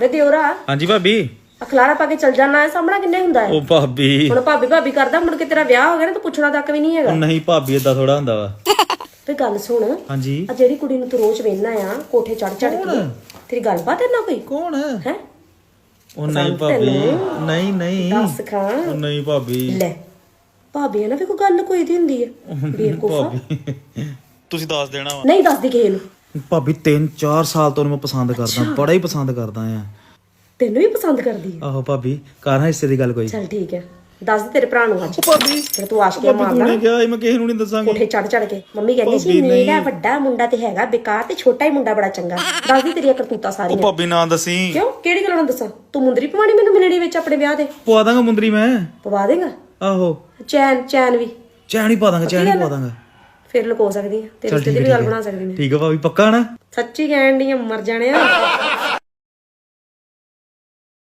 ਵੇ ਦਿਉਰਾ ਹਾਂਜੀ ਭਾਬੀ। ਅਖਲਾਰਾ ਪਾ ਕੇ ਚੱਲ ਜਾਣਾ ਹੈ ਸਾਹਮਣਾ ਕਿੰਨੇ ਹੁੰਦਾ ਹੈ? ਉਹ ਭਾਬੀ। ਹੁਣ ਭਾਬੀ ਭਾਬੀ ਕਰਦਾ ਮੁੜ ਕੇ ਤੇਰਾ ਵਿਆਹ ਹੋ ਗਿਆ ਨਾ ਤੂੰ ਪੁੱਛਣਾ ਤੱਕ ਵੀ ਨਹੀਂ ਹੈਗਾ। ਨਹੀਂ ਭਾਬੀ ਏਦਾਂ ਥੋੜਾ ਹੁੰਦਾ ਵਾ। ਤੇ ਗੱਲ ਸੁਣ ਹਾਂਜੀ। ਆ ਜਿਹੜੀ ਕੁੜੀ ਨੂੰ ਤੂੰ ਰੋਜ਼ ਵੇਖਣਾ ਆ ਕੋਠੇ ਚੜ ਚੜ ਕੇ ਤੇਰੀ ਗੱਲਬਾਤ ਹੈ ਨਾ ਕੋਈ? ਕੌਣ? ਹੈ? ਉਹ ਨਹੀਂ ਭਾਬੀ? ਨਹੀਂ ਨਹੀਂ। ਦੱਸ ਖਾਂ। ਉਹ ਨਹੀਂ ਭਾਬੀ। ਲੈ ਭਾਬੀ ਨਾ ਵੀ ਕੋਈ ਗੱਲ ਕੋਈ ਦੀ ਹੁੰਦੀ ਹੈ। ਬੇਵਕੂਫਾ ਤੁਸੀਂ ਦੱਸ ਦੇਣਾ ਵਾ। ਨਹੀਂ ਦੱਸਦੀ ਕਿਸੇ ਨੂੰ। ਭਾਬੀ 3-4 ਸਾਲ ਤੋਂ ਉਹਨੂੰ ਮੈਂ ਪਸੰਦ ਕਰਦਾ ਬੜਾ ਹੀ ਪਸੰਦ ਕਰਦਾ ਆ। ਤੈਨੂੰ ਵੀ ਪਸੰਦ ਕਰਦੀ ਹੈ ਆਹੋ ਭਾਬੀ ਕਾਰਾਂ ਹਿੱਸੇ ਦੀ ਗੱਲ ਕੋਈ। ਚਲ ਠੀਕ ਹੈ ਦੱਸ ਦੇ ਤੇਰੇ ਭਰਾ ਨੂੰ ਅੱਜ। ਭਾਬੀ ਫਿਰ ਤੂੰ ਆਸ਼ ਕੇ ਭਾਬੀ ਤੂੰ ਮਾਰਦਾ। ਨੇ ਕਿਹਾ ਸੀ, ਮੈਂ ਕਿਸੇ ਨੂੰ ਨਹੀਂ ਦੱਸਾਂਗੀ। ਕੋਠੇ ਚੜ ਚੜ ਕੇ। ਮੰਮੀ ਕਹਿੰਦੀ ਸੀ ਮੇਰਾ ਵੱਡਾ ਮੁੰਡਾ ਤੇ ਹੈਗਾ ਬੇਕਾਰ ਤੇ ਛੋਟਾ ਹੀ ਮੁੰਡਾ ਬੜਾ ਚੰਗਾ। ਦੱਸਦੀ ਤੇਰੀਆਂ ਕਰਤੂਤਾਂ ਸਾਰੀਆਂ। ਭਾਬੀ ਨਾ ਦੱਸੀ। ਕਿਉਂ? ਕਿਹੜੀ ਗੱਲੋਂ ਦੱਸਾਂ? ਤੂੰ ਮੁੰਦਰੀ ਪਵਾਣੀ ਮੈਨੂੰ ਮਿਲਣੀ ਵਿੱਚ ਆਪਣੇ ਵਿਆਹ ਦੇ ਪਵਾ ਦਾਂਗਾ ਮੁੰਦਰੀ ਮੈਂ। ਪਵਾ ਦੇਗਾ? ਆਹੋ। ਚੈਨ ਚੈਨ ਵੀ। ਚੈਨ ਹੀ ਪਾ ਦਾਂਗਾ ਚੈਨ ਹੀ ਪਾ ਦਾਂਗਾ। ਫਿਰ ਲੁਕੋ ਸਕਦੀ ਚੱਲ ਤੇ ਠੀਕ ਵੀ ਹੈ ਗੱਲ ਬਣਾ ਸਕਦੀ ਮੈਂ। ਠੀਕ ਹੈ ਭਾਬੀ ਪੱਕਾ ਨਾ? ਸੱਚੀ ਕਹਿਣ ਦੀ ਮਰ ਜਾਣਿਆ।